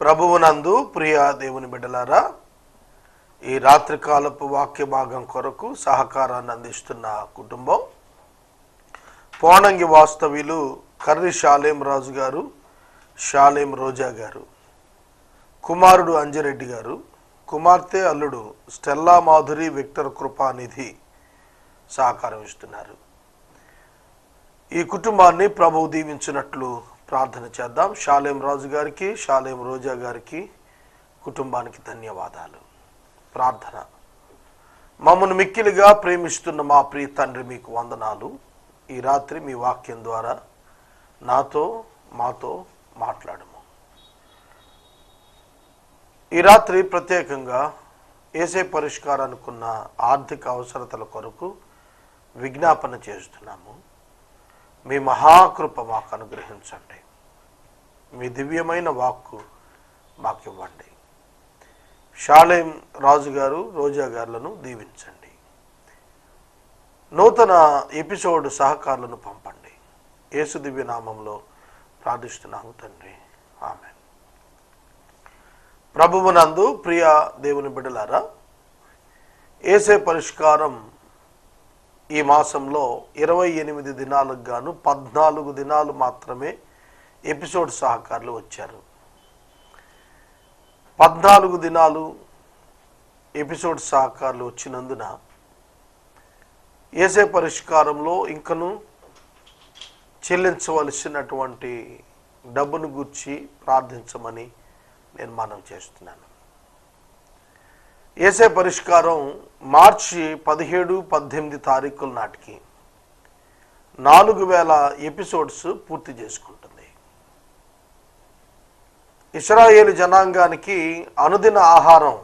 ప్రభువునందు ప్రియ దేవుని బిడ్డలారా ఈ రాత్రికాలపు వాక్య భాగం కొరకు సహకారాన్ని అందిస్తున్న కుటుంబం పోనంగి వాస్తవ్యులు కర్రి షాలేం రాజు గారు షాలేం రోజా గారు కుమారుడు అంజిరెడ్డి గారు కుమార్తె అల్లుడు స్టెల్లా మాధురి విక్టర్ కృపానిధి సహకారం ఇస్తున్నారు. ఈ కుటుంబాన్ని ప్రభువు దీవించినట్లు ప్రార్థన చేద్దాం. షాలేం రాజు గారికి షాలేం రోజా గారికి కుటుంబానికి ధన్యవాదాలు. ప్రార్థన. మమ్మను మిక్కిలిగా ప్రేమిస్తున్న మా ప్రియ తండ్రి మీకు వందనాలు. ఈ రాత్రి మీ వాక్యం ద్వారా నాతో మాతో మాట్లాడము. ఈ రాత్రి ప్రత్యేకంగా ఏసే పరిష్కారానికున్న ఆర్థిక అవసరతల కొరకు విజ్ఞాపన చేస్తున్నాము. మీ మహాకృప మాకు అనుగ్రహించండి. మీ దివ్యమైన వాక్కు మాకు ఇవ్వండి. షాలేం రాజు గారు రోజా గారులను దీవించండి. నూతన ఎపిసోడ్ సహకారులను పంపండి. యేసు దివ్య నామంలో ప్రార్థిస్తున్నాము తండ్రి. ఆమె ప్రభువునందు ప్రియ దేవుని బిడ్డలారా ఏసే పరిష్కారం ఈ మాసంలో ఇరవై ఎనిమిది దినాలకు గాను పద్నాలుగు దినాలు మాత్రమే ఎపిసోడ్ సహకారులు వచ్చారు. పద్నాలుగు దినాలు ఎపిసోడ్ సహకారులు వచ్చినందున ఏసే పరిష్కారంలో ఇంకను చెల్లించవలసినటువంటి డబ్బును గుర్చి ప్రార్థించమని నేను మనం చేస్తున్నాను. ఏసే పరిష్కారం మార్చి పదిహేడు పద్దెనిమిది తారీఖుల నాటికి నాలుగు వేల ఎపిసోడ్స్ పూర్తి చేసుకుంటాం ఇస్రాయేలు జనాంగానికి అనుదిన ఆహారం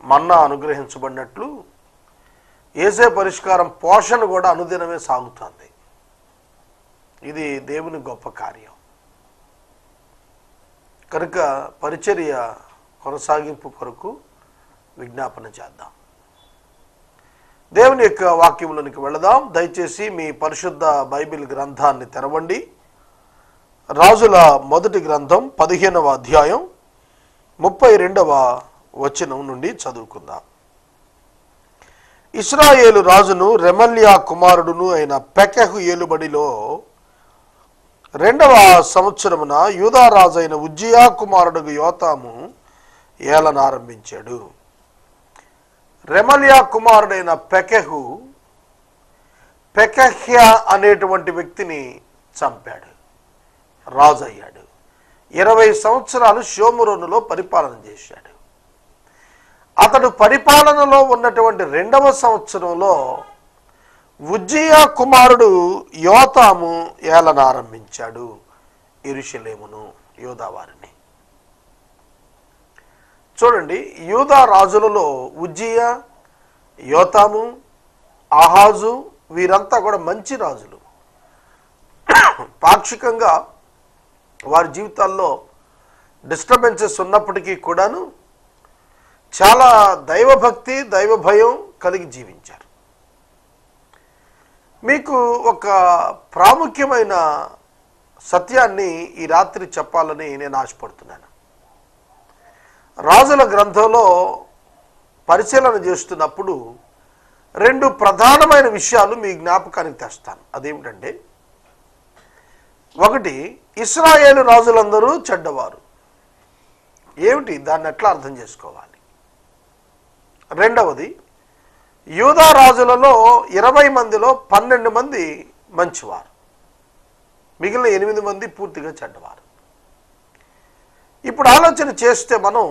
మన్నా అనుగ్రహించబడినట్లు ఏసే పరిష్కారం పోషణ కూడా అనుదినమే సాగుతుంది. ఇది దేవుని గొప్ప కార్యం. కనుక పరిచర్య కొనసాగింపు కొరకు విజ్ఞాపన చేద్దాం. దేవుని యొక్క వాక్యంలోనికి వెళదాం. దయచేసి మీ పరిశుద్ధ బైబిల్ గ్రంథాన్ని తెరవండి. రాజుల మొదటి గ్రంథం పదిహేనవ అధ్యాయం ముప్పై రెండవ వచనం నుండి చదువుకుందాం. ఇస్రాయేలు రాజును రెమల్యా కుమారుడును అయిన పెకెహు ఏలుబడిలో రెండవ సంవత్సరమున యూదారాజైన ఉజ్జియా కుమారుడు యోతాము ఏలనారంభించాడు రెమలియా కుమారుడైన పెకెహు పెకెహ్య అనేటువంటి వ్యక్తిని చంపాడు. రాజు అయ్యాడు ఇరవై సంవత్సరాలు షోమురోనులో పరిపాలన చేశాడు. అతడు పరిపాలనలో ఉన్నటువంటి రెండవ సంవత్సరంలో ఉజ్జియా కుమారుడు యోతాము ఏలనారంభించాడు ఇరుషలేమును యోదావారిని చూడండి యూదా రాజులలో ఉజ్జియా యోతాము ఆహాజు వీరంతా కూడా మంచి రాజులు. పాక్షికంగా వారి జీవితాల్లో డిస్టర్బెన్సెస్ ఉన్నప్పటికీ కూడాను చాలా దైవభక్తి దైవ భయం కలిగి జీవించారు. మీకు ఒక ప్రాముఖ్యమైన సత్యాన్ని ఈ రాత్రి చెప్పాలని నేను ఆశపడుతున్నాను. రాజుల గ్రంథంలో పరిశీలన చేస్తున్నప్పుడు రెండు ప్రధానమైన విషయాలు మీ జ్ఞాపకానికి తెస్తాను. అదేమిటంటే ఒకటి ఇస్రాయేలు రాజులందరూ చెడ్డవారు. ఏమిటి? దాన్ని ఎట్లా అర్థం చేసుకోవాలి? రెండవది యూదా రాజులలో ఇరవై మందిలో పన్నెండు మంది మంచివారు. మిగిలిన ఎనిమిది మంది పూర్తిగా చెడ్డవారు. ఇప్పుడు ఆలోచన చేస్తే మనం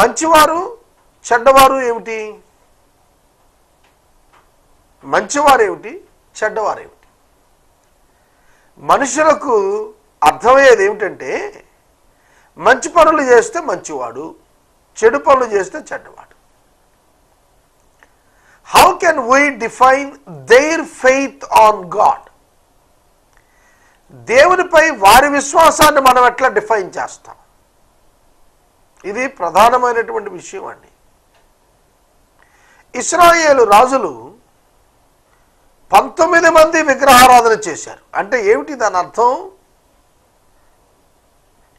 మంచివారు చెడ్డవారు ఏమిటి? మంచివారు ఏమిటి? చెడ్డవారు ఏమిటి? మనుషులకు అర్థమయ్యేది ఏమిటంటే మంచి పనులు చేస్తే మంచివాడు చెడు పనులు చేస్తే చెడ్డవాడు. How can we define their faith on God దేవునిపై వారి విశ్వాసాన్ని మనం ఎట్లా డిఫైన్ చేస్తాం? ఇది ప్రధానమైనటువంటి విషయం అండి. ఇస్రాయేలు రాజులు పంతొమ్మిది మంది విగ్రహారాధన చేశారు. అంటే ఏమిటి దాని అర్థం?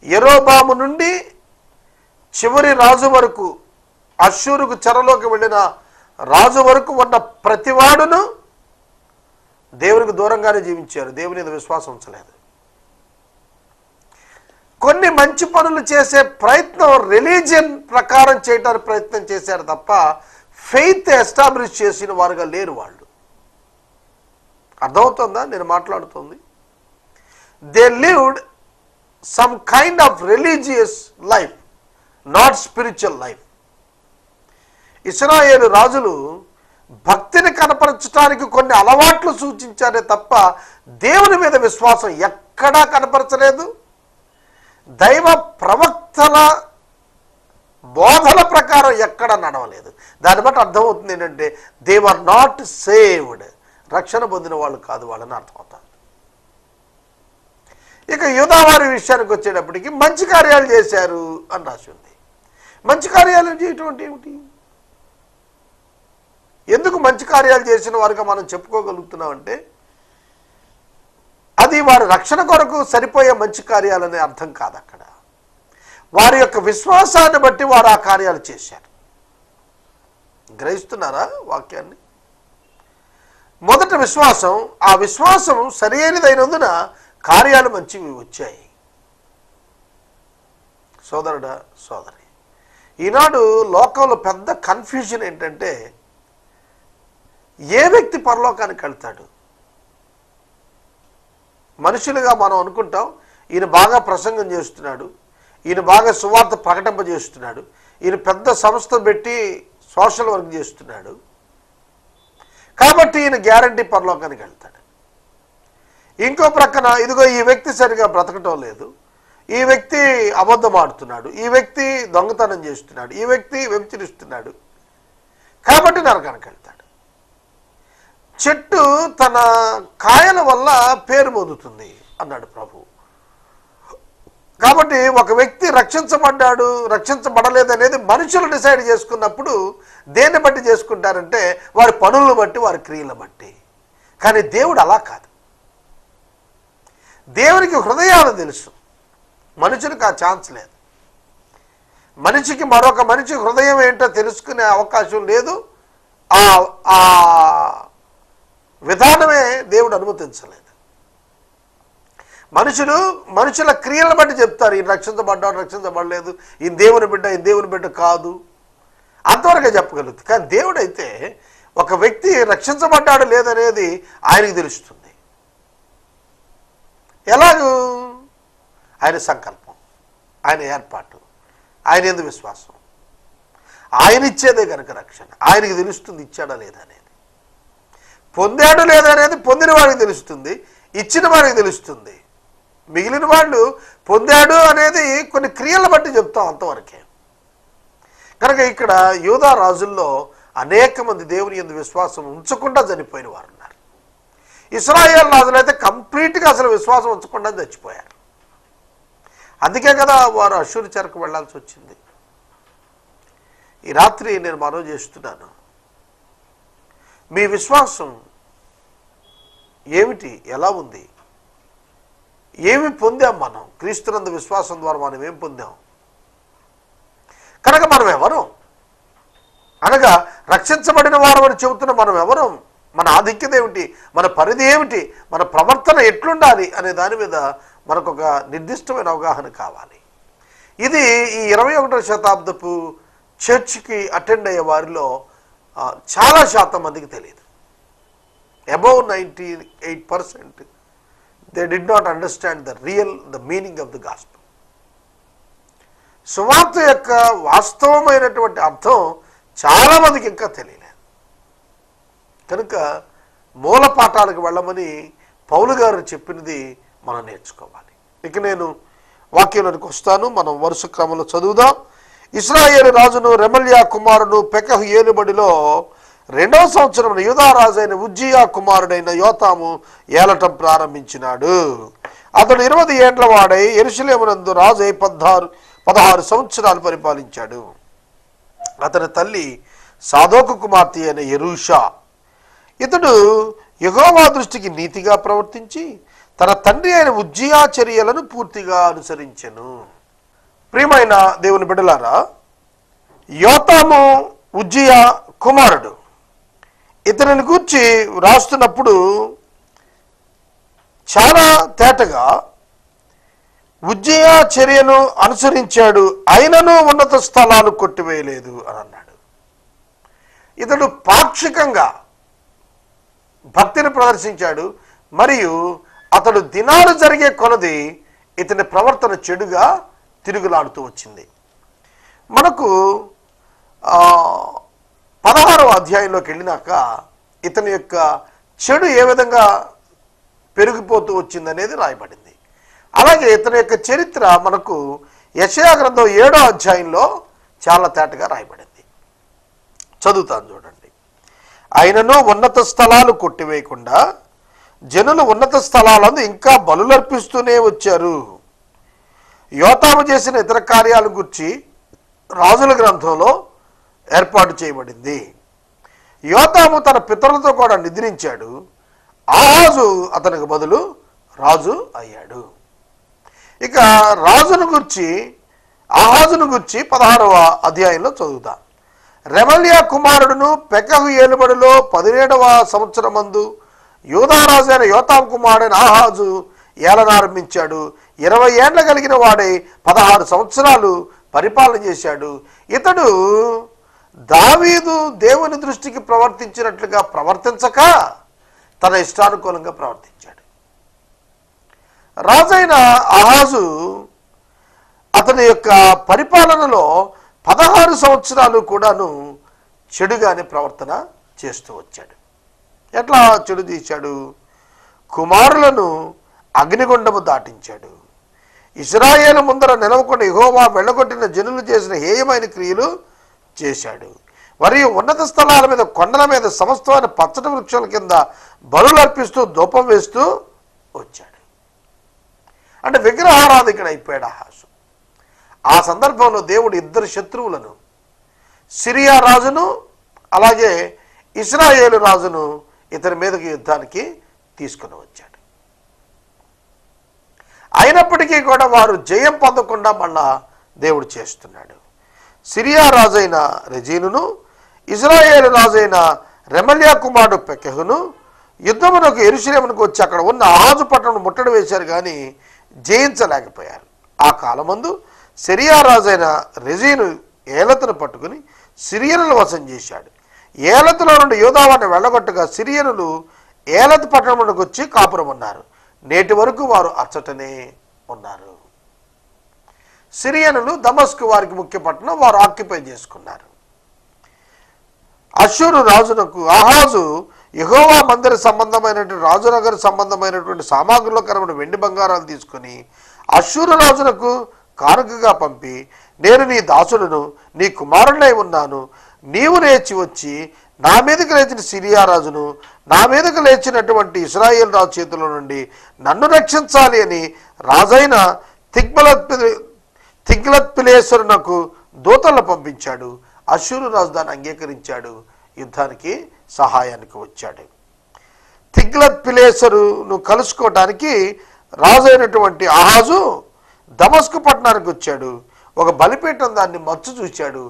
ఎరోబాము నుండి చివరి రాజు వరకు అశ్వరుకు చెరలోకి వెళ్ళిన రాజు వరకు ఉన్న ప్రతివాడును దేవునికి దూరంగానే జీవించారు. దేవుని మీద విశ్వాసం ఉంచలేదు. కొన్ని మంచి పనులు చేసే ప్రయత్నం రిలీజియన్ ప్రకారం చేయడానికి ప్రయత్నం చేశారు తప్ప ఫెయిత్ ఎస్టాబ్లిష్ చేసిన వారుగా లేరు వాళ్ళు. అర్థమవుతుందా? నేను మాట్లాడుతుంది. They lived some kind of religious life not spiritual life ఇస్రాయేలు రాజులు భక్తిని కనపరచడానికి కొన్ని అలవాట్లు సూచించారే తప్ప దేవుని మీద విశ్వాసం ఎక్కడా కనపరచలేదు. దైవ ప్రవక్తల బోధల ప్రకారం ఎక్కడ నడవలేదు. దాన్ని బట్టి అర్థమవుతుంది ఏంటంటే దే ఆర్ నాట్ సేవ్డ్ రక్షణ పొందిన వాళ్ళు కాదు వాళ్ళని అర్థమవుతుంది ఇక యూదావారి విషయానికి వచ్చేటప్పటికి మంచి కార్యాలు చేశారు అని రాసి ఉంది. మంచి కార్యాలు చేయటం ఏమిటి? ఎందుకు మంచి కార్యాలు చేసిన వారుగా మనం చెప్పుకోగలుగుతున్నామంటే అది వారి రక్షణ కొరకు సరిపోయే మంచి కార్యాలనే అర్థం కాదు అక్కడ. వారి యొక్క విశ్వాసాన్ని బట్టి వారు ఆ కార్యాలు చేశారు. గ్రహిస్తున్నారా వాక్యాన్ని? మొదట విశ్వాసం ఆ విశ్వాసం సరైనదైనందున కార్యాలు మంచివి వచ్చాయి. సోదరుడా సోదరి ఈనాడు లోకంలో పెద్ద కన్ఫ్యూజన్ ఏంటంటే ఏ వ్యక్తి పరలోకానికి వెళ్తాడు? మనుషులుగా మనం అనుకుంటాం ఈయన బాగా ప్రసంగం చేస్తున్నాడు ఈయన బాగా సువార్త ప్రకటింపజేస్తున్నాడు ఈయన పెద్ద సంస్థ పెట్టి సోషల్ వర్క్ చేస్తున్నాడు. కాబట్టి ఈయన గ్యారంటీ పరలోకానికి వెళ్తాడు. ఇంకో ప్రక్కన ఇదిగో ఈ వ్యక్తి సరిగా బ్రతకటం లేదు. ఈ వ్యక్తి అబద్ధం ఆడుతున్నాడు. ఈ వ్యక్తి దొంగతనం చేస్తున్నాడు. ఈ వ్యక్తి వ్యభిచరిస్తున్నాడు. కాబట్టి నరకానికి వెళ్తాడు. చెట్టు తన కాయల వల్ల పేరు పొందుతుంది అన్నాడు ప్రభువు కాబట్టి ఒక వ్యక్తి రక్షించబడ్డాడు రక్షించబడలేదు అనేది మనుషులు డిసైడ్ చేసుకున్నప్పుడు దేన్ని బట్టి చేసుకుంటారంటే వారి పనులను బట్టి వారి క్రియలను బట్టి. కానీ దేవుడు అలా కాదు. దేవునికి హృదయాలు తెలుసు. మనుషులకు ఆ ఛాన్స్ లేదు. మనిషికి మరొక మనిషి హృదయం ఏంటో తెలుసుకునే అవకాశం లేదు. ఆ ఆ విధానమే దేవుడు అనుమతించలేదు. మనుషులు మనుషుల క్రియలను బట్టి చెప్తారు. ఈయన రక్షించబడ్డాడు రక్షించబడలేదు ఈయన దేవుని బిడ్డ ఈయన దేవుని బిడ్డ కాదు. అంతవరకే చెప్పగలుగుతుంది కానీ దేవుడు అయితే ఒక వ్యక్తి రక్షించబడ్డాడు లేదనేది ఆయనకి తెలుస్తుంది. ఎలాగూ? ఆయన సంకల్పం ఆయన ఏర్పాటు ఆయన ఎందు విశ్వాసం. ఆయన ఇచ్చేదే కనుక రక్షణ. ఆయనకి తెలుస్తుంది ఇచ్చాడా లేదా అనేది. పొందాడు లేదనేది పొందిన వాడికి తెలుస్తుంది ఇచ్చిన వారికి తెలుస్తుంది. మిగిలిన వాళ్ళు పొందాడు అనేది కొన్ని క్రియలను బట్టి చెప్తాం అంతవరకే. కనుక ఇక్కడ యూదా రాజుల్లో అనేక మంది దేవుని ఎందు విశ్వాసం ఉంచకుండా చనిపోయిన వారు ఉన్నారు ఇస్రాయేల్ రాజులు అయితే కంప్లీట్గా అసలు విశ్వాసం ఉంచకుండా చచ్చిపోయారు. అందుకే కదా వారు అశూరు చెరకు వెళ్ళాల్సి వచ్చింది. ఈ రాత్రి నేను మనవి చేస్తున్నాను. మీ విశ్వాసం ఏమిటి? ఎలా ఉంది? ఏమి పొందాం మనం? క్రీస్తునందు విశ్వాసం ద్వారా మనం ఏం పొందాం? కనుక మనం ఎవరు? అనగా రక్షించబడిన వారు అని చెబుతున్న మనం ఎవరు? మన ఆధిక్యత ఏమిటి? మన పరిధి ఏమిటి? మన ప్రవర్తన ఎట్లుండాలి అనే దాని మీద మనకు ఒక నిర్దిష్టమైన అవగాహన కావాలి. ఇది ఈ ఇరవై ఒకటో శతాబ్దపు చర్చ్కి అటెండ్ అయ్యే వారిలో చాలా శాతం మందికి తెలియదు above ninety eight percent they did not understand the real the meaning of the gospel సువార్త యొక్క వాస్తవమైనటువంటి అర్థం చాలా మందికి ఇంకా తెలియలేదు. కనుక మూల పాఠాలకు వెళ్ళమని పౌలు గారు చెప్పినది మనం నేర్చుకోవాలి. ఇక నేను వాక్యంలోనికి వస్తాను. మనం వరుస క్రమంలో చదువుదాం. ఇస్రాయేల్ రాజును రెమల్యా కుమారుడు పెకహు ఏలుబడిలో రెండవ సంవత్సరం యూదా ఉజ్జియా కుమారుడైన యోతాము ఏలటం ప్రారంభించినాడు. అతడు ఇరవై ఏండ్ల వాడై ఎరుసలేమునందు రాజు అయి పద్నారు పదహారు సంవత్సరాలు పరిపాలించాడు. అతని తల్లి సాధోకు కుమార్తె అయిన ఎరుషా. ఇతడు యెహోవా దృష్టికి నీతిగా ప్రవర్తించి తన తండ్రి అయిన ఉజ్జియా చర్యలను పూర్తిగా అనుసరించెను. ప్రియమైన దేవుని బిడ్డలారా యోతాము ఉజ్జియా కుమారుడు. ఇతనిని గూర్చి రాస్తున్నప్పుడు చాలా తేటగా ఉజ్జయ చర్యను అనుసరించాడు అయినను ఉన్నత స్థలాలు కొట్టివేయలేదు అని అన్నాడు. ఇతడు పాక్షికంగా భక్తిని ప్రదర్శించాడు మరియు అతడు దినాలు జరిగే కొలది ఇతని ప్రవర్తన చెడుగా తిరుగులాడుతూ వచ్చింది. మనకు అధ్యాయంలోకి వెళ్ళినాక ఇతని యొక్క చెడు ఏ విధంగా పెరిగిపోతూ వచ్చిందనేది రాయబడింది. అలాగే ఇతని యొక్క చరిత్ర మనకు యశయా గ్రంథం ఏడో అధ్యాయంలో చాలా తేటగా రాయబడింది. చదువుతాను చూడండి. ఆయనను ఉన్నత స్థలాలు కొట్టివేయకుండా జనులు ఉన్నత స్థలాలను ఇంకా బలులర్పిస్తూనే వచ్చారు. యోతాము చేసిన ఇతర కార్యాల గురించి రాజుల గ్రంథంలో ఏర్పాటు చేయబడింది. యోతాము తన పితరులతో కూడా నిద్రించాడు. ఆహాజు అతనికి బదులు రాజు అయ్యాడు. ఇక రాజును గుర్చి ఆహాజును గుర్చి పదహారవ అధ్యాయంలో చదువుతాం. రెమల్యా కుమారుడును పెకహు ఏలుబడిలో పదిహేడవ సంవత్సరం మందు యోధారాజు అయిన యోతాం కుమారుడైన ఆహాజు ఏలనారంభించాడు ఇరవై ఏండ్ల కలిగిన వాడై పదహారు సంవత్సరాలు పరిపాలన చేశాడు. ఇతడు దావీదు దేవుని దృష్టికి ప్రవర్తించినట్లుగా ప్రవర్తించక తన ఇష్టానుకూలంగా ప్రవర్తించాడు. రాజైన ఆహాజు అతని యొక్క పరిపాలనలో పదహారు సంవత్సరాలు కూడాను చెడుగానే ప్రవర్తన చేస్తూ వచ్చాడు. ఎట్లా చెడు తీశాడు? కుమారులను అగ్నిగుండము దాటించాడు. ఇస్రాయేలు ముందర నిలవకుండా యెహోవా వెళ్ళగొట్టిన జనులు చేసిన హేయమైన క్రియలు చేశాడు. మరియు ఉన్నత స్థలాల మీద కొండల మీద సమస్తమైన పచ్చటి వృక్షాల కింద బరులు అర్పిస్తూ ధూపం వేస్తూ వచ్చాడు. అంటే విగ్రహారాధికుడు అయిపోయాడు ఆహాసు ఆ సందర్భంలో దేవుడు ఇద్దరు శత్రువులను సిరియా రాజును అలాగే ఇస్రాయేలు రాజును ఇతని మీదకి యుద్ధానికి తీసుకుని వచ్చాడు. అయినప్పటికీ కూడా వారు జయం పొందకుండా మళ్ళా దేవుడు చేస్తున్నాడు. సిరియా రాజైన రెజీనును ఇజ్రాయేల్ రాజైన రెమల్యా కుమారుడు పెకెహును యుద్ధమునకు ఎరుశలేమునకు వచ్చి అక్కడ ఉన్న ఆహాజు పట్టణం ముట్టడి వేశారు కానీ జయించలేకపోయారు. ఆ కాలమందు సిరియా రాజైన రెజీను ఏలతను పట్టుకుని సిరియనులు వశం చేశాడు. ఏలతులో నుండి యోధావాన్ని వెళ్ళగొట్టగా సిరియనులు ఏలత్ పట్టణమునకు వచ్చి కాపురం ఉన్నారు నేటి వరకు వారు అచ్చటనే ఉన్నారు. సిరియనులు దమస్కు వారికి ముఖ్య పట్టణం వారు ఆక్యుపై చేసుకున్నారు. అశ్వరు రాజునకు ఆహాజు యహోవా మందిర సంబంధమైనటువంటి రాజునగర్ సంబంధమైనటువంటి సామాగ్రిలో కరమైన వెండి బంగారాలు తీసుకొని అశ్వరు రాజునకు కానుకగా పంపి నేను నీ దాసులను నీ కుమారుడై ఉన్నాను. నీవు లేచి వచ్చి నా మీదకి లేచిన సిరియా రాజును నా మీదకు లేచినటువంటి ఇస్రాయేల్ రాజు చేతుల నుండి నన్ను రక్షించాలి అని రాజైన తిగ్బలత్ తిగ్లత్ పిలేశ్వరునకు దూతలను పంపించాడు అశూరు రాజధాని అంగీకరించాడు యుద్ధానికి సహాయానికి వచ్చాడు. తిగ్లత్ పిలేసరును కలుసుకోవటానికి రాజు అయినటువంటి ఆహాజు దమస్కు పట్టణానికి వచ్చాడు. ఒక బలిపీఠం దాన్ని మచ్చు చూశాడు.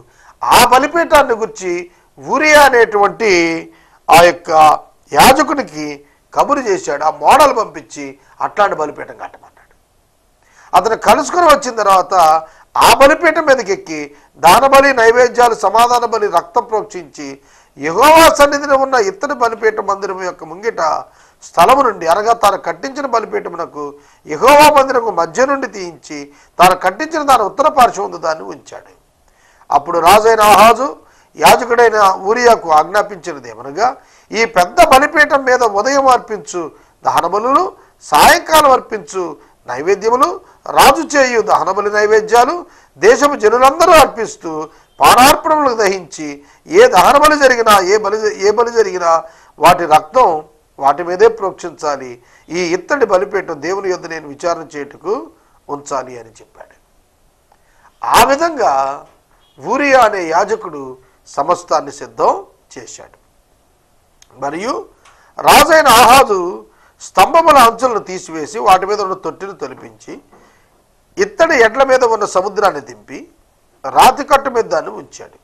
ఆ బలిపీఠాన్ని గురించి ఊరియా అనేటువంటి ఆ యొక్క యాజకునికి కబురు చేశాడు. ఆ మోడల్ పంపించి అట్లాంటి బలిపీఠం కట్టమని. అతను కలుసుకొని వచ్చిన తర్వాత ఆ బలిపీఠం మీదకి ఎక్కి దానబలి నైవేద్యాలు సమాధాన బలి రక్తం ప్రోక్షించి యహోవా సన్నిధిలో ఉన్న ఇత్తడి బలిపీఠ మందిరం యొక్క ముంగిట స్థలము నుండి అనగా తాను కట్టించిన బలిపీఠమునకు యహోవా మందిరము మధ్య నుండి తీయించి తాను కట్టించిన దాని ఉత్తర పార్శ్వందు దాన్ని ఉంచాడు. అప్పుడు రాజైన ఆహాజు యాజకుడైన ఊరియాకు ఆజ్ఞాపించినది ఏమనగా ఈ పెద్ద బలిపీఠం మీద ఉదయం అర్పించు దహనబలులు సాయంకాలం అర్పించు నైవేద్యములు రాజు చేయు దహనబలి నైవేద్యాలు దేశము జనులందరూ అర్పిస్తూ పానార్పణములు దహించి ఏ దహనబలి జరిగినా ఏ బలి ఏ బలి జరిగినా వాటి రక్తం వాటి మీదే ప్రోక్షించాలి. ఈ ఇత్తడి బలిపీఠం దేవుని యొద్ నేను విచారణ చేయుటకు ఉంచాలి అని చెప్పాడు. ఆ విధంగా ఊరియా అనే యాజకుడు సమస్తాన్ని సిద్ధం చేశాడు. మరియు రాజైన ఆహాజు స్తంభముల అంచులను తీసివేసి వాటి మీద ఉన్న తొట్టిని తొలిపించి ఇత్తడి ఎడ్ల మీద ఉన్న సముద్రాన్ని దింపి రాతి కట్టు మీద దాన్ని ఉంచాడు.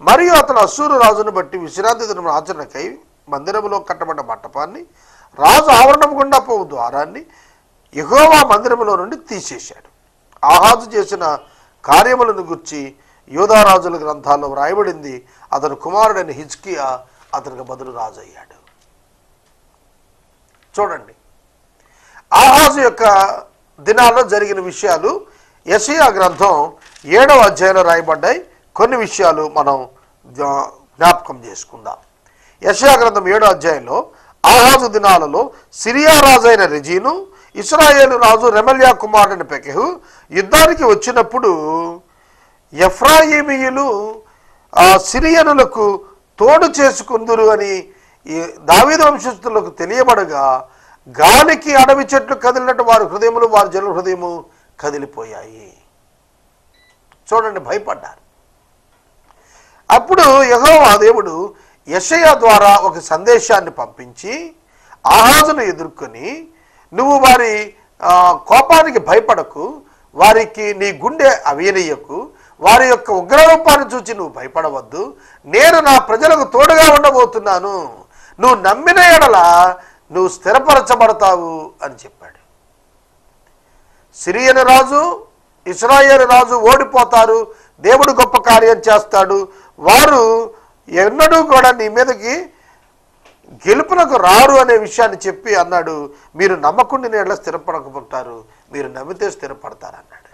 మరియు అతను అసూరు రాజును బట్టి విశ్రాంతి దినం ఆచరణకై మందిరములో కట్టబడ్డ మంటపాన్ని రాజు ఆవరణం గుండా పోవు ద్వారాన్ని ఎగోవా మందిరములో నుండి తీసేశాడు. ఆహాజు చేసిన కార్యములను గుర్చి యోధారాజుల గ్రంథాల్లో వ్రాయబడింది అతని కుమారుడైన హిజ్కియా అతనికి బదులు రాజు అయ్యాడు చూడండి. ఆహాజు యొక్క దినాల్లో జరిగిన విషయాలు యషయా గ్రంథం ఏడవ అధ్యాయంలో రాయబడ్డాయి. కొన్ని విషయాలు మనం జ్ఞాపకం చేసుకుందాం. యశయా గ్రంథం ఏడో అధ్యాయంలో ఆహాజు దినాలలో సిరియా రాజైన రిజీను ఇస్రాయేలు రాజు రెమల్యా కుమారుడైన పెకెహు యుద్ధానికి వచ్చినప్పుడు ఎఫ్రాయిమీయులు సిరియనులకు తోడు చేసుకుందురు అని ఈ దావీదు వంశస్థులకు తెలియబడగా గాలికి అడవి చెట్లు కదిలినట్టు వారి హృదయములు వారి జనుల హృదయము కదిలిపోయాయి. చూడండి భయపడ్డారు. అప్పుడు యహోవా దేవుడు యెషయా ద్వారా ఒక సందేశాన్ని పంపించి ఆహాజును ఎదుర్కొని నువ్వు వారి కోపానికి భయపడకు వారికి నీ గుండె అవినీయకు వారి యొక్క ఉగ్రరూపాన్ని చూచి నువ్వు భయపడవద్దు. నేను నా ప్రజలకు తోడుగా ఉండబోతున్నాను. నువ్వు నమ్మిన ఎడల నువ్వు స్థిరపరచబడతావు అని చెప్పాడు. సిరియను రాజు ఇస్రాయేలు రాజు ఓడిపోతారు దేవుడు గొప్ప కార్యం చేస్తాడు. వారు ఎన్నడూ కూడా నీ మీదకి గెలుపునకు రారు అనే విషయాన్ని చెప్పి అన్నాడు. మీరు నమ్మకుండా నీళ్ళ స్థిరపడకపోతారు మీరు నమ్మితే స్థిరపడతారు అన్నాడు.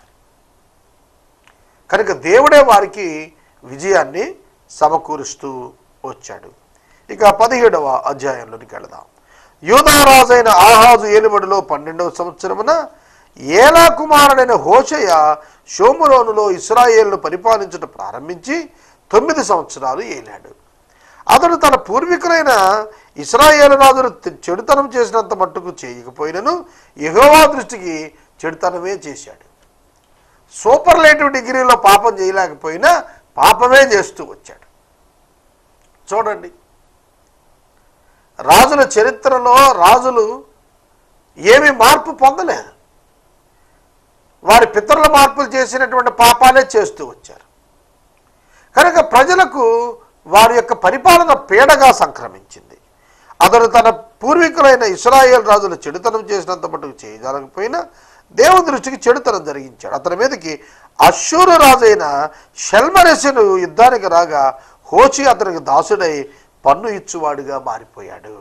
కనుక దేవుడే వారికి విజయాన్ని సమకూరుస్తూ వచ్చాడు. ఇక పదిహేడవ అధ్యాయంలోనికి వెళదాం. యూదారాజైన ఆహాజు ఏలుబడిలో పన్నెండవ సంవత్సరమున ఏలా కుమారుడైన హోషయ షోములోనులో ఇస్రాయేల్ను పరిపాలించడం ప్రారంభించి తొమ్మిది సంవత్సరాలు ఏలాడు. అతడు తన పూర్వీకులైన ఇస్రాయేలు రాజును చెడుతనం చేసినంత మట్టుకు చేయకపోయినను యహోవా దృష్టికి చెడుతనమే చేశాడు. సూపర్లేటివ్ డిగ్రీలో పాపం చేయలేకపోయినా పాపమే చేస్తూ వచ్చాడు. చూడండి. రాజుల చరిత్రలో రాజులు ఏమి మార్పు పొందలే. వారి పితరుల మార్పులు చేసినటువంటి పాపాలే చేస్తూ వచ్చారు. కనుక ప్రజలకు వారి యొక్క పరిపాలన పీడగా సంక్రమించింది. అతడు తన పూర్వీకులైన ఇస్రాయేల్ రాజుల చెడుతనం చేసినంత మటుకు చేయజాలకపోయినా దేవుని దృష్టికి చెడుతనం జరిగించాడు. అతని మీదకి అశ్షూరు రాజైన షల్మరెస్సును యుద్ధానికి రాగా హోచి అతనికి దాసుడై పన్ను ఇచ్చువాడుగా మారిపోయాడు.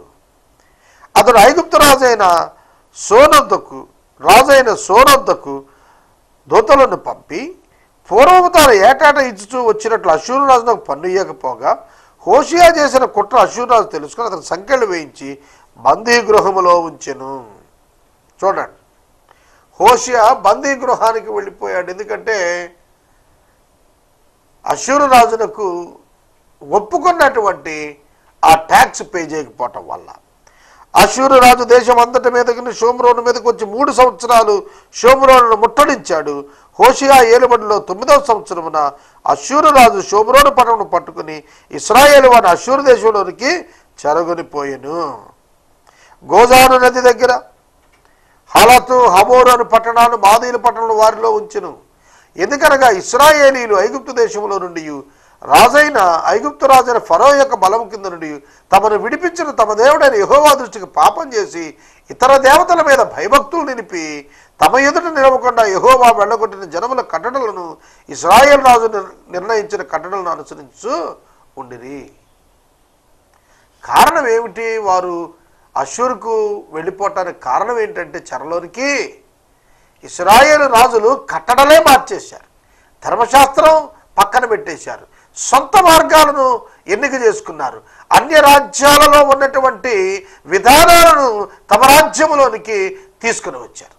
అతడు ఐగుప్తు రాజైన సోనొద్దకు రాజైన సోనొద్దకు దూతలను పంపి పూర్వము తాను ఏటాట ఇచ్చుచూ వచ్చినట్లు అశూరు రాజునకు పన్ను ఇయ్యకపోగా హోషియా చేసిన కుట్ర అశూరు రాజు తెలుసుకుని అతను సంఖ్యలు వేయించి బందీ గృహములో ఉంచెను. చూడండి. హోషియా బందీ గృహానికి వెళ్ళిపోయాడు. ఎందుకంటే అశూరు రాజునకు ఒప్పుకున్నటువంటి ఆ ట్యాక్స్ పే చేయకపోవటం వల్ల. అశూరు రాజు దేశం అంతటి మీదకి షోమ్రోను మీదకి వచ్చి మూడు సంవత్సరాలు షోమ్రోను ముట్టడించాడు. హోషియా ఏలుబడిలో తొమ్మిదవ సంవత్సరమున అశూరు రాజు షోమ్రోను పటమును పట్టుకుని ఇస్రాయేల్ వారిని అశూరు దేశంలోనికి చెరగొనిపోయాను. గోజాను నది దగ్గర హలతు హమోరు అని పట్టణాలు మాదీలు పట్టణాలు వారిలో ఉంచెను. ఎందుకనగా ఇస్రాయేలీలు ఐగుప్తు దేశంలో నుండి రాజైన ఐగుప్తు రాజైన ఫరో యొక్క బలం కింద నుండి తమను విడిపించిన తమ దేవుడైన యహోవా దృష్టికి పాపం చేసి ఇతర దేవతల మీద భయభక్తులు నిలిపి తమ ఎదుట నిలవకుండా యహోవా వెళ్ళగొట్టిన జనముల కట్టడలను ఇస్రాయేల్ రాజు నిర్ణయించిన కట్టడలను అనుసరించు ఉండిరి. కారణం ఏమిటి? వారు అశ్షూరుకు వెళ్ళిపోవటానికి కారణం ఏంటంటే చెరలోనికి ఇస్రాయేలు రాజులు కట్టడలే మార్చేశారు. ధర్మశాస్త్రం పక్కన పెట్టేశారు. సొంత మార్గాలను ఎన్నిక చేసుకున్నారు. అన్య రాజ్యాలలో ఉన్నటువంటి విధానాలను తమ రాజ్యములోనికి తీసుకుని వచ్చారు.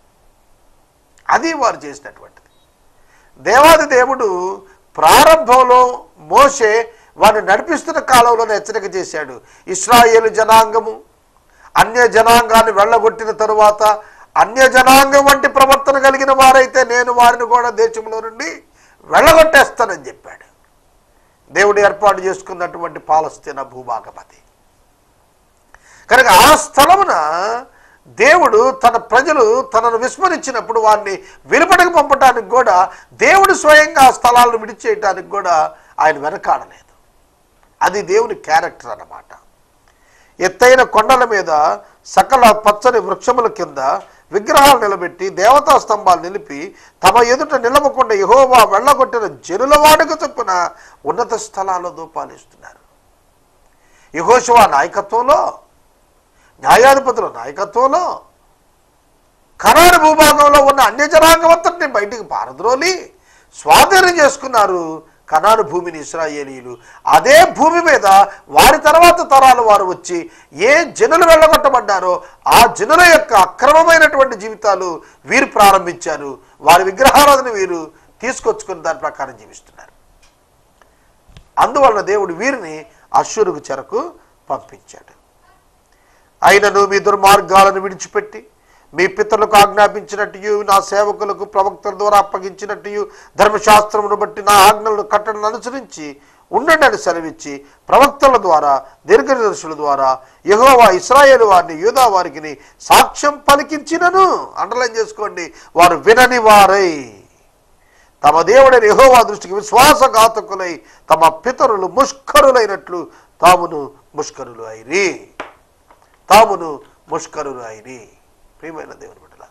అది వారు చేసినటువంటిది. దేవాది దేవుడు ప్రారంభంలో మోసే వారిని నడిపిస్తున్న కాలంలోనే హెచ్చరిక చేశాడు. ఇస్రాయేలు జనాంగము అన్య జనాంగాన్ని వెళ్ళగొట్టిన తరువాత అన్య జనాంగం వంటి ప్రవర్తన కలిగిన వారైతే నేను వారిని కూడా దేశంలో నుండి వెళ్ళగొట్టేస్తానని చెప్పాడు. దేవుడు ఏర్పాటు చేసుకున్నటువంటి పాలస్తీన భూభాగమతి కనుక ఆ స్థలమున దేవుడు తన ప్రజలు తనను విస్మరించినప్పుడు వారిని వెలుపడికి పంపడానికి కూడా దేవుడు స్వయంగా ఆ స్థలాలను విడిచేయటానికి కూడా ఆయన వెనకాడలేదు. అది దేవుని క్యారెక్టర్ అన్నమాట. ఎత్తైన కొండల మీద సకల పచ్చని వృక్షముల కింద విగ్రహాలు నిలబెట్టి దేవతా స్తంభాలు నిలిపి తమ ఎదుట నిలవకుండా యహోవా వెళ్ళగొట్టిన జనుల వాడుక చొప్పున ఉన్నత స్థలాల్లో దూపాలిస్తున్నారు యహోశివ నాయకత్వంలో న్యాయాధిపతుల నాయకత్వంలో కరారు భూభాగంలో ఉన్న అన్య జనాంగమంతటిని బయటికి పారద్రోలి స్వాధీనం చేసుకున్నారు కనాను భూమిని ఇస్రాయేలీలు అదే భూమి మీద వారి తర్వాత తరాలు వారు వచ్చి ఏ జనులు వెళ్ళగొట్టబడ్డారో ఆ జనుల యొక్క అక్రమమైనటువంటి జీవితాలు వీరు ప్రారంభించారు. వారి విగ్రహారాధన వీరు తీసుకొచ్చుకుని దాని ప్రకారం జీవిస్తున్నారు. అందువలన దేవుడు వీరిని అశ్వరుకు చెరకు పంపించాడు. అయినను మీ దుర్మార్గాలను విడిచిపెట్టి మీ పితరులకు ఆజ్ఞాపించినట్టు నా సేవకులకు ప్రవక్తల ద్వారా అప్పగించినట్టు ధర్మశాస్త్రమును బట్టి నా ఆజ్ఞలను కట్టడను అనుసరించి ఉండండి అని సెలవిచ్చి ప్రవక్తల ద్వారా దీర్ఘదర్శుల ద్వారా యహోవా ఇస్రాయేల్ వారిని యూదా వారికి సాక్ష్యం పలికించినను. అండర్లైన్ చేసుకోండి వారు వినని వారై. తమ దేవుడైన యహోవా దృష్టికి విశ్వాసఘాతకులై తమ పితరులు ముష్కరులైనట్లు తామును ముష్కరులు అయిరి. తామును ముష్కరులు అయిరి. ప్రియమైన దేవుని బిడ్డల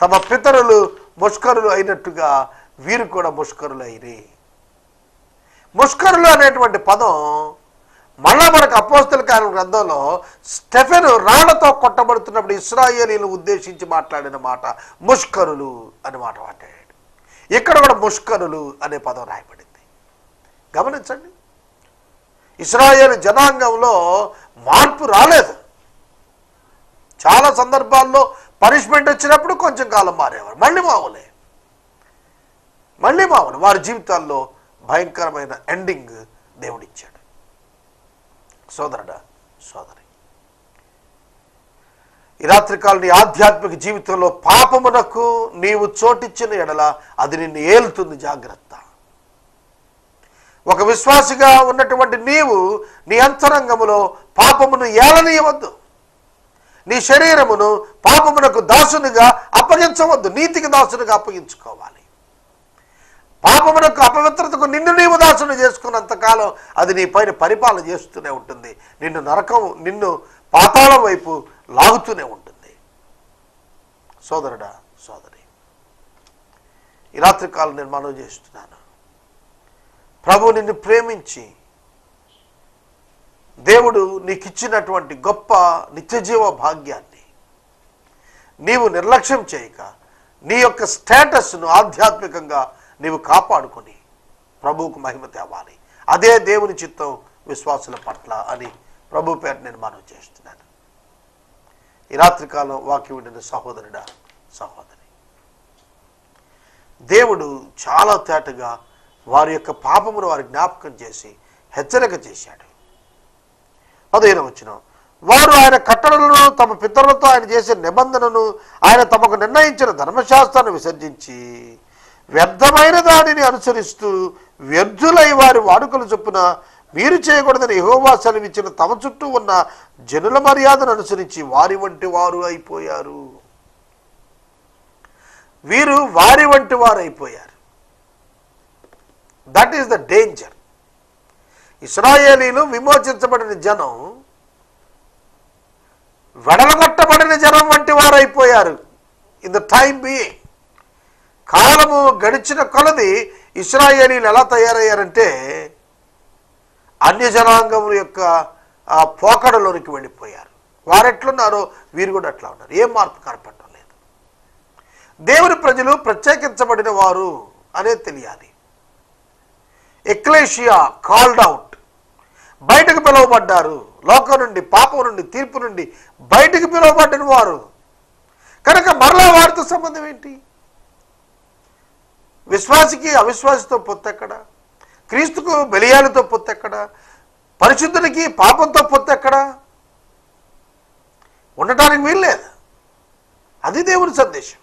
తమ పితరులు ముష్కరులు అయినట్టుగా వీరు కూడా ముష్కరులు అయిరే ముష్కరులు అనేటువంటి పదం మళ్ళా మనకు అపోస్తుల కాలం గ్రంథంలో స్టెఫెన్ రాళ్ళతో కొట్టబడుతున్నప్పుడు ఇస్రాయేలీలు ఉద్దేశించి మాట్లాడిన మాట ముష్కరులు అని మాట మాట్లాడాడు. ఇక్కడ కూడా ముష్కరులు అనే పదం రాయబడింది. గమనించండి ఇస్రాయేల్ జనాంగంలో మార్పు రాలేదు. చాలా సందర్భాల్లో పనిష్మెంట్ వచ్చినప్పుడు కొంచెం కాలం మారేవారు. మళ్ళీ మామూలే. మళ్ళీ మామూలు. వారి జీవితాల్లో భయంకరమైన ఎండింగ్ దేవుడిచ్చాడు. సోదరుడా సోదరి. ఈ రాత్రికాల నీ ఆధ్యాత్మిక జీవితంలో పాపమునకు నీవు చోటిచ్చిన ఎడల అది నిన్ను ఏలుతుంది జాగ్రత్త. ఒక విశ్వాసిగా ఉన్నటువంటి నీవు నీ అంతరంగములో పాపమును ఏలనీయవద్దు. నీ శరీరమును పాపమునకు దాసునిగా అప్పగించవద్దు. నీతికి దాసునిగా అప్పగించుకోవాలి. పాపమునకు అపవిత్రతకు నిన్ను నీవు దాసుని చేసుకున్నంతకాలం అది నీ పైన పరిపాలన చేస్తూనే ఉంటుంది. నిన్ను నరకం నిన్ను పాతాళం వైపు లాగుతూనే ఉంటుంది. సోదరుడా సోదరి ఈ రాత్రికాలం నేను చేస్తున్నాను. ప్రభు నిన్ను ప్రేమించి దేవుడు నీకిచ్చినటువంటి గొప్ప నిత్యజీవ భాగ్యాన్ని నీవు నిర్లక్ష్యం చేయక నీ యొక్క స్టేటస్ను ఆధ్యాత్మికంగా నీవు కాపాడుకొని ప్రభువుకు మహిమ తేవాలి. అదే దేవుని చిత్తం విశ్వాసుల పట్ల అని ప్రభు పేరు నేను చేస్తున్నాను. ఈ రాత్రికాలం వాక్యం ఉండిన సహోదరుడా సహోదరి దేవుడు చాలా తేటగా వారి యొక్క పాపమును వారి జ్ఞాపకం చేసి హెచ్చరిక చేశాడు. పదిహేను వచ్చిన. వారు ఆయన కట్టడలను తమ పితరులతో ఆయన చేసే నిబంధనను ఆయన తమకు నిర్ణయించిన ధర్మశాస్త్రాన్ని విసర్జించి వ్యర్థమైన దానిని అనుసరిస్తూ వ్యర్థులై వారి వాడుకలు చొప్పున మీరు చేయకూడదని యహోవా సెలవిచ్చిన తమ చుట్టూ ఉన్న జనుల మర్యాదను అనుసరించి వారి వంటి వారు అయిపోయారు. వీరు వారి వంటి వారు అయిపోయారు. దట్ ఈస్ ద డేంజర్ ఇస్రాయేలీలు విమోచించబడిన జనం వెడలగొట్టబడిన జనం వంటి వారైపోయారు. ఇన్ ద టైం బీయింగ్ కాలము గడిచిన కొలది ఇస్రాయేలీలు ఎలా తయారయ్యారంటే అన్య జనాంగముల యొక్క ఆ పోకడలోనికి వెళ్ళిపోయారు. వారు ఎట్లున్నారో వీరు కూడా అట్లా ఉన్నారు. ఏం మార్పు కనపడటం లేదు. దేవుని ప్రజలు ప్రత్యేకించబడిన వారు అనేది తెలియాలి. Ecclesia called out. బయటకు పిలువబడ్డారు. లోకం నుండి పాపం నుండి తీర్పు నుండి బయటకు పిలువబడిన వారు. కనుక మరలా వారితో సంబంధం ఏంటి? విశ్వాసికి అవిశ్వాసితో పొత్తెక్కడ క్రీస్తుకు బలియాలతో పొత్తెక్కడ పరిశుద్ధునికి పాపంతో పొత్తెక్కడ ఉండటానికి వీల్లేదు. అది దేవుని సందేశం.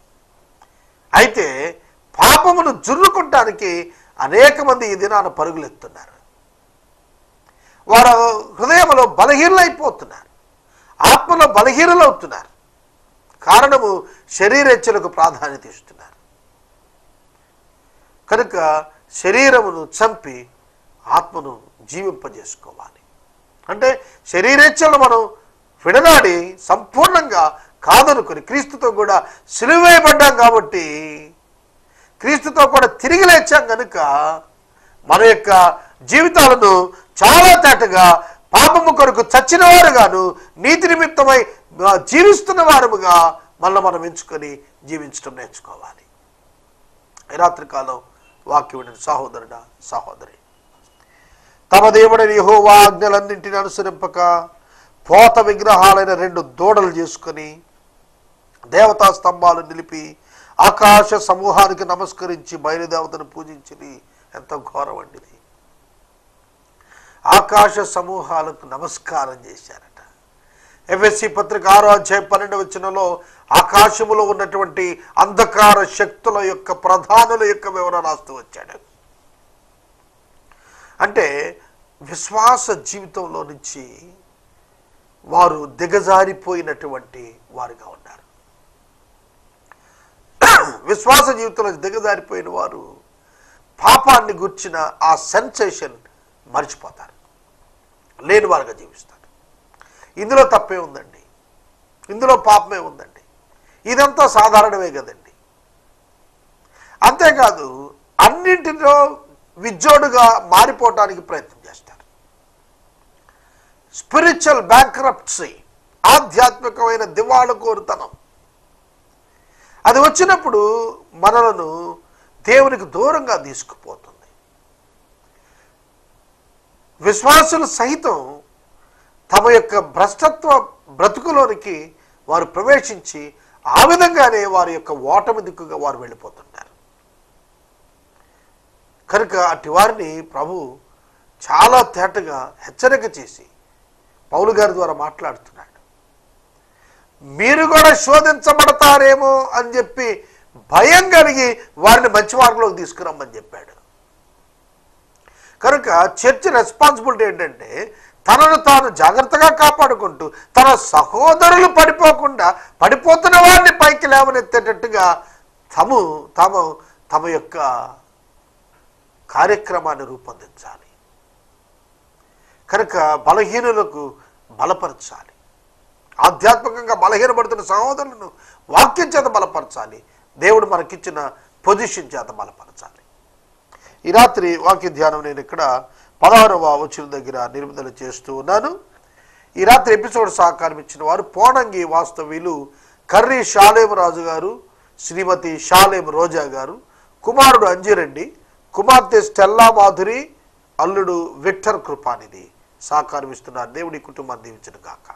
అయితే పాపమును జుర్రుకుంటానికి అనేక మంది ఈ దినాన పరుగులెత్తున్నారు. వారు హృదయంలో బలహీనలైపోతున్నారు. ఆత్మలో బలహీనలవుతున్నారు. కారణము శరీరెచ్చలకు ప్రాధాన్యత ఇస్తున్నారు. కనుక శరీరమును చంపి ఆత్మను జీవింపజేసుకోవాలి. అంటే శరీరేచ్ఛలను మనం విడనాడి సంపూర్ణంగా కాదనుకొని క్రీస్తుతో కూడా సిలువేయబడ్డాం కాబట్టి క్రీస్తుతో కూడా తిరిగి లేచాం కనుక మన యొక్క జీవితాలను చాలా తేటగా పాపము కొరకు చచ్చిన వారుగాను నీతి నిమిత్తమై జీవిస్తున్న వారుగా మళ్ళీ మనం ఎంచుకొని జీవించడం నేర్చుకోవాలి. రాత్రికాలం వాక్యం సహోదరుడ సహోదరుడా సహోదరి తమ దేవుడని యహోవా ఆజ్ఞలన్నింటిని అనుసరింపక పోత విగ్రహాలైన రెండు దూడలు చేసుకొని దేవతా స్తంభాలు నిలిపి ఆకాశ సమూహానికి నమస్కరించి బయలుదేవతను పూజించింది ఎంత ఘోరం అండి ఆకాశ సమూహాలకు నమస్కారం చేశారట. ఎఫ్ఎస్సి పత్రిక ఆరో అధ్యాయం పన్నెండు వచ్చినలో ఆకాశములో ఉన్నటువంటి అంధకార శక్తుల యొక్క ప్రధానుల యొక్క వివరణ రాస్తూ వచ్చాడు. అంటే విశ్వాస జీవితంలో నుంచి వారు దిగజారిపోయినటువంటి వారుగా ఉన్నారు. విశ్వాస జీవితంలో దిగజారిపోయిన వారు పాపాన్ని గుర్చిన ఆ సెన్సేషన్ మర్చిపోతారు. లేని వారుగా జీవిస్తారు. ఇందులో తప్పే ఉందండి. ఇందులో పాపమే ఉందండి. ఇదంతా సాధారణమే కదండి. అంతేకాదు అన్నింటిలో విజ్జోడుగా మారిపోవటానికి ప్రయత్నం చేస్తారు. స్పిరిచువల్ బ్యాంక్రప్ట్సీ ఆధ్యాత్మికమైన దివాళ కోరుతనం అది వచ్చినప్పుడు మనలను దేవునికి దూరంగా తీసుకుపోతుంది. విశ్వాసులు సహితం తమ యొక్క భ్రష్టత్వ బ్రతుకులోనికి వారు ప్రవేశించి ఆ విధంగానే వారి యొక్క ఓటమి దిక్కుగా వారు వెళ్ళిపోతుంటారు. కనుక అట్టి వారిని ప్రభు చాలా తేటగా హెచ్చరిక చేసి పౌలు గారి ద్వారా మాట్లాడుతున్నాడు. మీరు కూడా శోధించబడతారేమో అని చెప్పి భయం కలిగి వారిని మంచి మార్గంలోకి తీసుకురమ్మని చెప్పాడు. కనుక చర్చ్ రెస్పాన్సిబిలిటీ ఏంటంటే తనను తాను జాగ్రత్తగా కాపాడుకుంటూ తన సహోదరులు పడిపోకుండా పడిపోతున్న వారిని పైకి లేవనెత్తేటట్టుగా తము తాము తమ యొక్క కార్యక్రమాన్ని రూపొందించాలి. కనుక బలహీనులకు బలపరచాలి. ఆధ్యాత్మికంగా బలహీనపడుతున్న సహోదరులను వాక్యం చేత బలపరచాలి. దేవుడు మనకిచ్చిన పొజిషన్ చేత బలపరచాలి. ఈ రాత్రి వాక్య ధ్యానం నేను ఇక్కడ పదహారవ వచ్చిన దగ్గర నిర్మిదలు చేస్తూ ఉన్నాను. ఈ రాత్రి ఎపిసోడ్ సహకారం ఇచ్చిన వారు పోనంగి వాస్తవ్యులు కర్రీ షాలేం రాజు గారు శ్రీమతి షాలేం రోజా గారు కుమారుడు అంజిరెడ్డి కుమార్తె స్టెల్లా మాధురి అల్లుడు విక్టర్ కృపానిధి సహకారం ఇస్తున్నారు. దేవుడి కుటుంబాన్ని దీవించిన కాక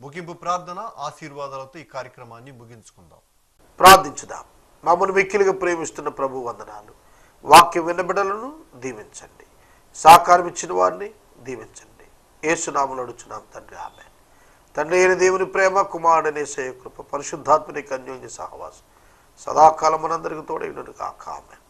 ముగింపు ప్రార్థన ఆశీర్వాదాలతో ఈ కార్యక్రమాన్ని ముగించుకుందాం. ప్రార్థించుదాం. మమ్మల్ని మిక్కిలిగా ప్రేమిస్తున్న ప్రభు వందనాలు. వాక్యం వినబిడలను దీవించండి. సహకారం ఇచ్చిన వారిని దీవించండి. ఏసునాములు అడుచున్నాం తండ్రి ఆమె తండ్రి అయిన దేవుని ప్రేమ కుమారుడనే కృప పరిశుద్ధాత్మని కన్యోన్య సహవాసం. సదాకాలం మనందరికీ తోడైనట్టుగా కామెన్ ఆమె